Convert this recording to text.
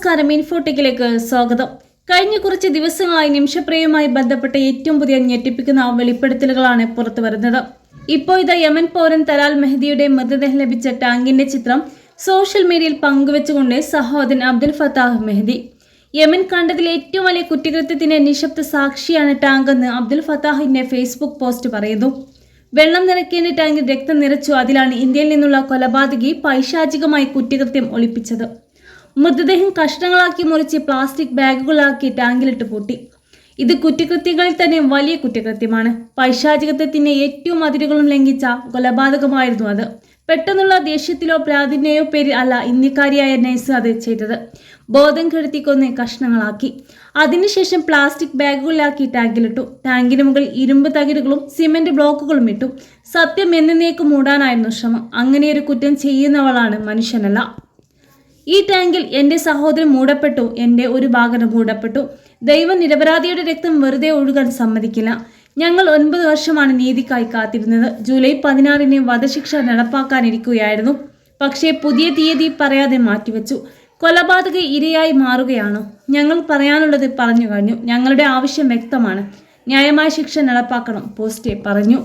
നമസ്കാരം. ഇൻഫോടെക്കിലേക്ക് സ്വാഗതം. കഴിഞ്ഞ കുറച്ച് ദിവസങ്ങളായി നിമിഷപ്രിയവുമായി ബന്ധപ്പെട്ട ഏറ്റവും പുതിയ ഞെട്ടിപ്പിക്കുന്ന വെളിപ്പെടുത്തലുകളാണ് പുറത്തു വരുന്നത്. ഇപ്പോൾ ഇത് യമൻ പൗരൻ തലാൽ മെഹദിയുടെ മൃതദേഹം ലഭിച്ച ടാങ്കിന്റെ ചിത്രം സോഷ്യൽ മീഡിയയിൽ പങ്കുവെച്ചുകൊണ്ട് സഹോദരൻ അബ്ദുൽ ഫത്താഹ് മെഹദി. യമൻ കണ്ടതിലെ ഏറ്റവും വലിയ കുറ്റകൃത്യത്തിന്റെ നിശബ്ദ സാക്ഷിയാണ് ടാങ്ക് എന്ന് അബ്ദുൽ ഫത്താഹിന്റെ ഫേസ്ബുക്ക് പോസ്റ്റ് പറയുന്നു. വെള്ളം നിറയ്ക്കേണ്ട ടാങ്കിൽ രക്തം നിറച്ചു അതിലാണ് ഇന്ത്യയിൽ നിന്നുള്ള കൊലപാതകി പൈശാചികമായി കുറ്റകൃത്യം ഒളിപ്പിച്ചത്. മൃതദേഹം കഷ്ണങ്ങളാക്കി മുറിച്ച് പ്ലാസ്റ്റിക് ബാഗുകളാക്കി ടാങ്കിലിട്ട് പൂട്ടി. ഇത് കുറ്റകൃത്യങ്ങളിൽ തന്നെ വലിയ കുറ്റകൃത്യമാണ്. പൈശാചികത്വത്തിന്റെ ഏറ്റവും അതിരുകളും ലംഘിച്ച കൊലപാതകമായിരുന്നു അത്. പെട്ടെന്നുള്ള ദേഷ്യത്തിലോ പ്രാതിന്യയോ പേരിൽ അല്ല ഇന്ത്യക്കാരിയായ നൈസ് അത് ചെയ്തത്. ബോധം കെടുത്തി കൊന്ന് കഷ്ണങ്ങളാക്കി. അതിനുശേഷം പ്ലാസ്റ്റിക് ബാഗുകളിലാക്കി ടാങ്കിലിട്ടു. ടാങ്കിന് മുകളിൽ ഇരുമ്പ് തകിടുകളും സിമന്റ് ബ്ലോക്കുകളും ഇട്ടു. സത്യം എന്നേക്ക് മൂടാനായിരുന്നു ശ്രമം. അങ്ങനെയൊരു കുറ്റം ചെയ്യുന്നവളാണ് മനുഷ്യനല്ല. ഈ ടാങ്കിൽ എന്റെ സഹോദരൻ മൂടപ്പെട്ടു എന്റെ ഒരു ഭാഗം മൂടപ്പെട്ടു. ദൈവം നിരപരാധിയുടെ രക്തം വെറുതെ ഒഴുകാൻ സമ്മതിക്കില്ല. ഞങ്ങൾ ഒൻപത് വർഷമാണ് നീതിക്കായി കാത്തിരുന്നത്. ജൂലൈ പതിനാറിന് വധശിക്ഷ നടപ്പാക്കാനിരിക്കുകയായിരുന്നു. പക്ഷേ പുതിയ തീയതി പറയാതെ മാറ്റിവെച്ചു. കൊലപാതക ഇരയായി മാറുകയാണ്. ഞങ്ങൾ പറയാനുള്ളത് പറഞ്ഞു കഴിഞ്ഞു. ഞങ്ങളുടെ ആവശ്യം വ്യക്തമാണ്. ന്യായമായ ശിക്ഷ നടപ്പാക്കണം പോസ്റ്റേ പറഞ്ഞു.